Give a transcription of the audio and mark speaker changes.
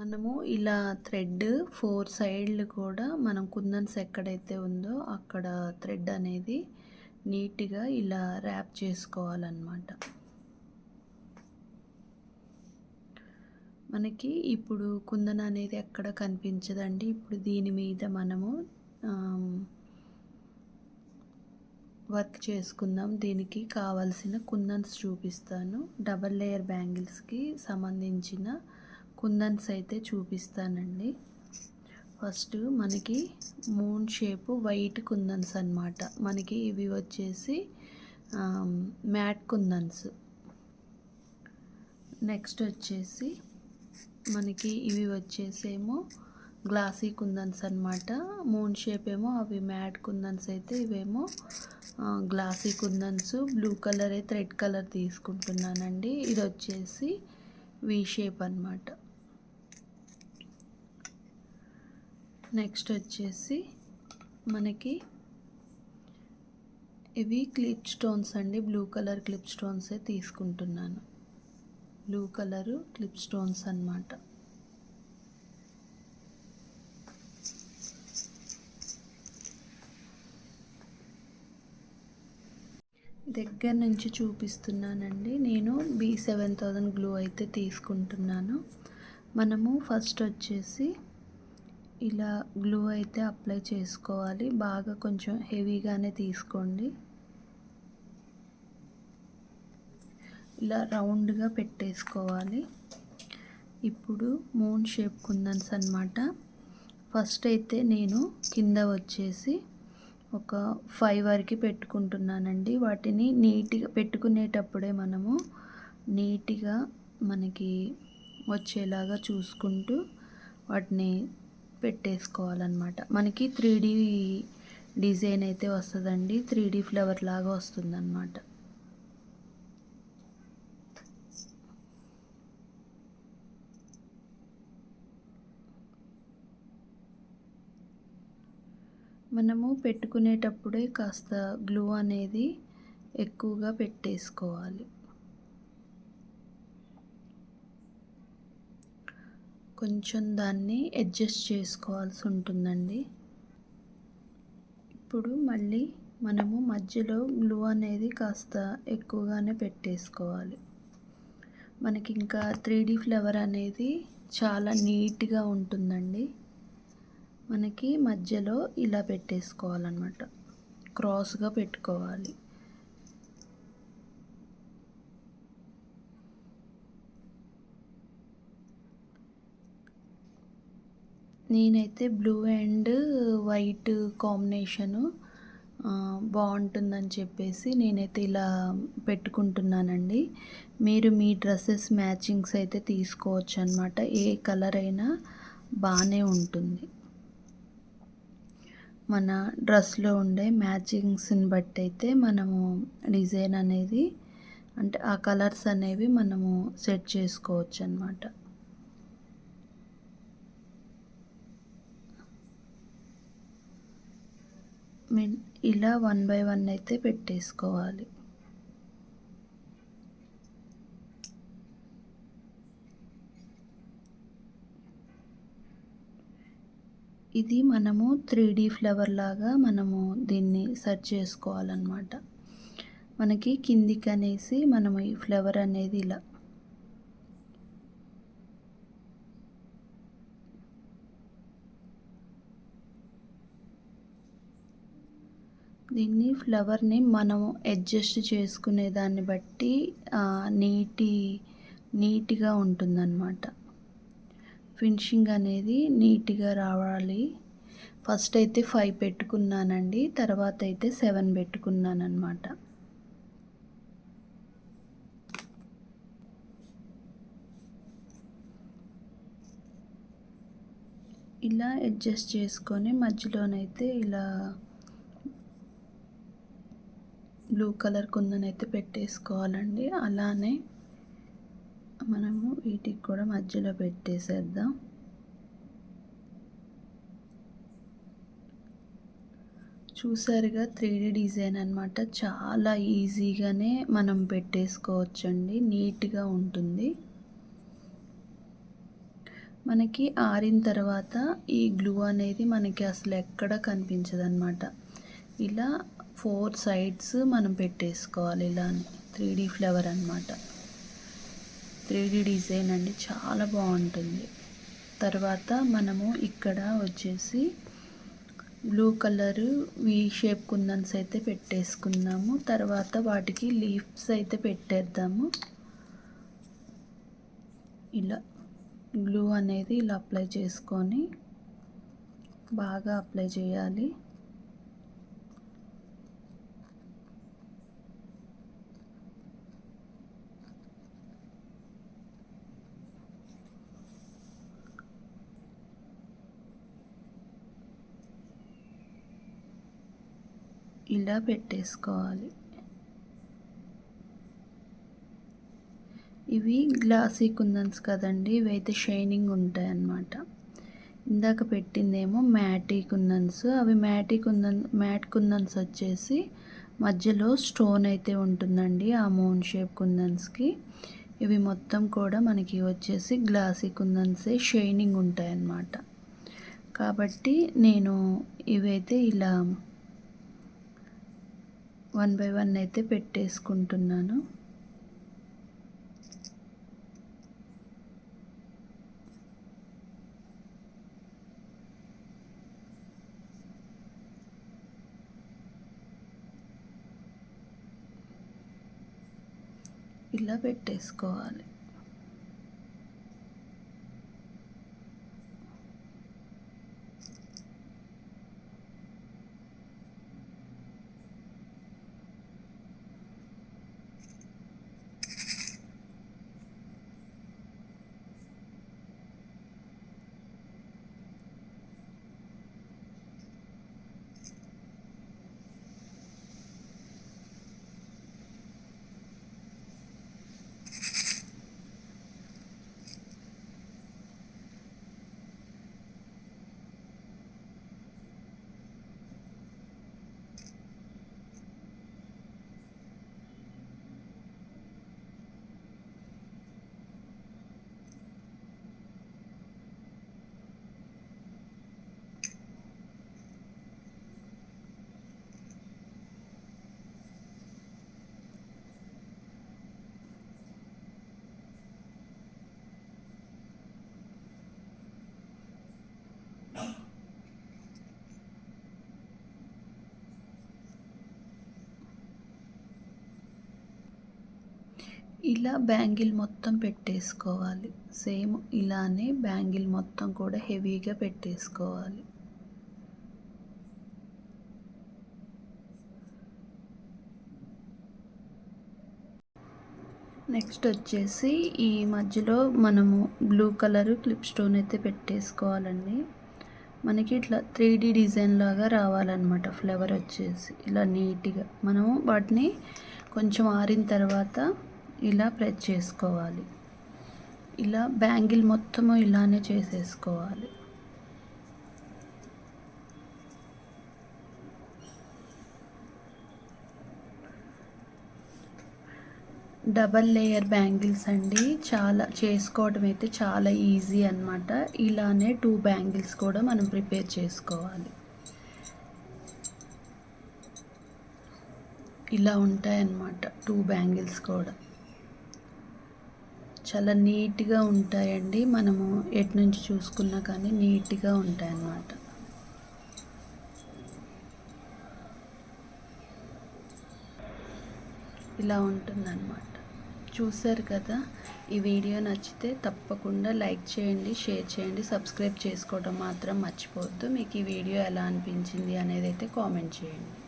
Speaker 1: మనము ఇలా thread four సైడ్లు కూడా మనం కుందన్స్ ఎక్కడైతే ఉందో అక్కడ థ్రెడ్ అనేది నీట్గా ఇలా ర్యాప్ చేసుకోవాలన్నమాట మనకి ఇప్పుడు కుందన అనేది ఎక్కడ కనిపించదండి ఇప్పుడు దీని మీద మనము వర్క్ చేసుకుందాం దీనికి కావలసిన కుందన్స్ చూపిస్తాను డబల్ లేయర్ బ్యాంగిల్స్కి సంబంధించిన కుందన్స్ అయితే చూపిస్తానండి ఫస్ట్ మనకి మూన్ షేపు వైట్ కుందన్స్ అనమాట మనకి ఇవి వచ్చేసి మ్యాట్ కుందన్స్ నెక్స్ట్ వచ్చేసి మనకి ఇవి వచ్చేసేమో గ్లాసీ కుందన్స్ అనమాట మూన్ షేప్ ఏమో అవి మ్యాట్ కుందన్స్ అయితే ఇవేమో గ్లాసీ కుందన్స్ బ్లూ కలర్ అయితే రెడ్ కలర్ తీసుకుంటున్నానండి ఇది వచ్చేసి వీ షేప్ అనమాట నెక్స్ట్ వచ్చేసి మనకి ఇవి క్లిప్ స్టోన్స్ అండి బ్లూ కలర్ క్లిప్ స్టోన్సే తీసుకుంటున్నాను బ్లూ కలరు క్లిప్ స్టోన్స్ అనమాట దగ్గర నుంచి చూపిస్తున్నానండి నేను బీ సెవెన్ థౌజండ్ గ్లూ అయితే తీసుకుంటున్నాను మనము ఫస్ట్ వచ్చేసి ఇలా గ్లూ అయితే అప్లై చేసుకోవాలి బాగా కొంచెం హెవీగానే తీసుకోండి ఇలా రౌండ్గా పెట్టేసుకోవాలి ఇప్పుడు మూన్ షేప్ కుందన్స్ అనమాట ఫస్ట్ అయితే నేను కింద వచ్చేసి ఒక ఫైవ్ వరకు పెట్టుకుంటున్నానండి వాటిని నీట్గా పెట్టుకునేటప్పుడే మనము నీట్గా మనకి వచ్చేలాగా చూసుకుంటూ వాటిని పెట్టేసుకోవాలన్నమాట మనకి త్రీ డిజైన్ అయితే వస్తుందండి త్రీ ఫ్లవర్ లాగా వస్తుందన్నమాట మనము పెట్టుకునేటప్పుడే కాస్త గ్లూ అనేది ఎక్కువగా పెట్టేసుకోవాలి కొంచెం దాన్ని అడ్జస్ట్ చేసుకోవాల్సి ఉంటుందండి ఇప్పుడు మళ్ళీ మనము మధ్యలో గ్లూ అనేది కాస్త ఎక్కువగానే పెట్టేసుకోవాలి మనకి ఇంకా త్రీ డీ ఫ్లవర్ అనేది చాలా నీట్గా ఉంటుందండి మనకి మధ్యలో ఇలా పెట్టేసుకోవాలన్నమాట క్రాస్గా పెట్టుకోవాలి నేనైతే బ్లూ అండ్ వైట్ కాంబినేషను బాగుంటుందని చెప్పేసి నేనైతే ఇలా పెట్టుకుంటున్నానండి మీరు మీ డ్రెస్సెస్ మ్యాచింగ్స్ అయితే తీసుకోవచ్చు అనమాట ఏ కలర్ అయినా బాగానే ఉంటుంది మన డ్రెస్లో ఉండే మ్యాచింగ్స్ని బట్టి అయితే మనము డిజైన్ అనేది అంటే ఆ కలర్స్ అనేవి మనము సెట్ చేసుకోవచ్చు అనమాట ఇలా వన్ బై వన్ అయితే పెట్టేసుకోవాలి ఇది మనము త్రీ డీ ఫ్లవర్ లాగా మనము దీన్ని సెట్ చేసుకోవాలన్నమాట మనకి కిందికి అనేసి మనము ఈ ఫ్లవర్ అనేది ఇలా దీన్ని ఫ్లవర్ని మనం అడ్జస్ట్ చేసుకునే దాన్ని బట్టి నీటి నీట్గా ఉంటుందన్నమాట ఫినిషింగ్ అనేది నీట్గా రావాలి ఫస్ట్ అయితే ఫైవ్ పెట్టుకున్నానండి తర్వాత అయితే సెవెన్ పెట్టుకున్నానమాట ఇలా అడ్జస్ట్ చేసుకొని మధ్యలోనైతే ఇలా బ్లూ కలర్ కుందనైతే పెట్టేసుకోవాలండి అలానే మనము వీటికి కూడా మధ్యలో పెట్టేసేద్దాం చూసారుగా త్రీ డీ డిజైన్ అనమాట చాలా ఈజీగానే మనం పెట్టేసుకోవచ్చండి నీట్గా ఉంటుంది మనకి ఆరిన తర్వాత ఈ గ్లూ అనేది మనకి అసలు ఎక్కడ కనిపించదన్నమాట ఇలా ఫోర్ సైడ్స్ మనం పెట్టేసుకోవాలి ఇలా త్రీ డీ ఫ్లవర్ అనమాట త్రీ డీ డిజైన్ అండి చాలా బాగుంటుంది తర్వాత మనము ఇక్కడ వచ్చేసి blue colour V shape kundans అయితే పెట్టేసుకున్నాము తర్వాత వాటికి లీఫ్స్ అయితే పెట్టేద్దాము ఇలా గ్లూ అనేది ఇలా అప్లై చేసుకొని బాగా అప్లై చేయాలి ఇలా పెట్టేసుకోవాలి ఇవి గ్లాసీ కుందన్స్ కదండి ఇవైతే షైనింగ్ ఉంటాయి అన్నమాట ఇందాక పెట్టిందేమో మ్యాటీ కుందన్స్ అవి మ్యాటీ కుందన్ మ్యాట్ కుందన్స్ వచ్చేసి మధ్యలో స్టోన్ అయితే ఉంటుందండి ఆ మౌన్ షేప్ కుందన్స్కి ఇవి మొత్తం కూడా మనకి వచ్చేసి గ్లాసీ కుందన్సే షైనింగ్ అన్నమాట కాబట్టి నేను ఇవైతే ఇలా వన్ బై వన్ అయితే పెట్టేసుకుంటున్నాను ఇలా పెట్టేసుకోవాలి ఇలా బ్యాంగిల్ మొత్తం పెట్టేసుకోవాలి సేమ్ ఇలానే బ్యాంగిల్ మొత్తం కూడా హెవీగా పెట్టేసుకోవాలి నెక్స్ట్ వచ్చేసి ఈ మధ్యలో మనము బ్లూ కలర్ క్లిప్ స్టోన్ అయితే పెట్టేసుకోవాలండి మనకి ఇట్లా త్రీ డిజైన్ లాగా రావాలన్నమాట ఫ్లవర్ వచ్చేసి ఇలా నీట్గా మనము వాటిని కొంచెం ఆరిన తర్వాత ఇలా ప్రెస్ చేసుకోవాలి ఇలా బ్యాంగిల్ మొత్తము ఇలానే చేసేసుకోవాలి డబల్ లేయర్ బ్యాంగిల్స్ అండి చాలా చేసుకోవడం అయితే చాలా ఈజీ అనమాట ఇలానే టూ బ్యాంగిల్స్ కూడా మనం ప్రిపేర్ చేసుకోవాలి ఇలా ఉంటాయన్నమాట టూ బ్యాంగిల్స్ కూడా చాలా నీట్గా ఉంటాయండి మనము ఎటు నుంచి చూసుకున్నా కానీ నీట్గా ఉంటాయన్నమాట ఇలా ఉంటుందన్నమాట చూశారు కదా ఈ వీడియో నచ్చితే తప్పకుండా లైక్ చేయండి షేర్ చేయండి సబ్స్క్రైబ్ చేసుకోవడం మాత్రం మర్చిపోవద్దు మీకు ఈ వీడియో ఎలా అనిపించింది అనేది అయితే కామెంట్ చేయండి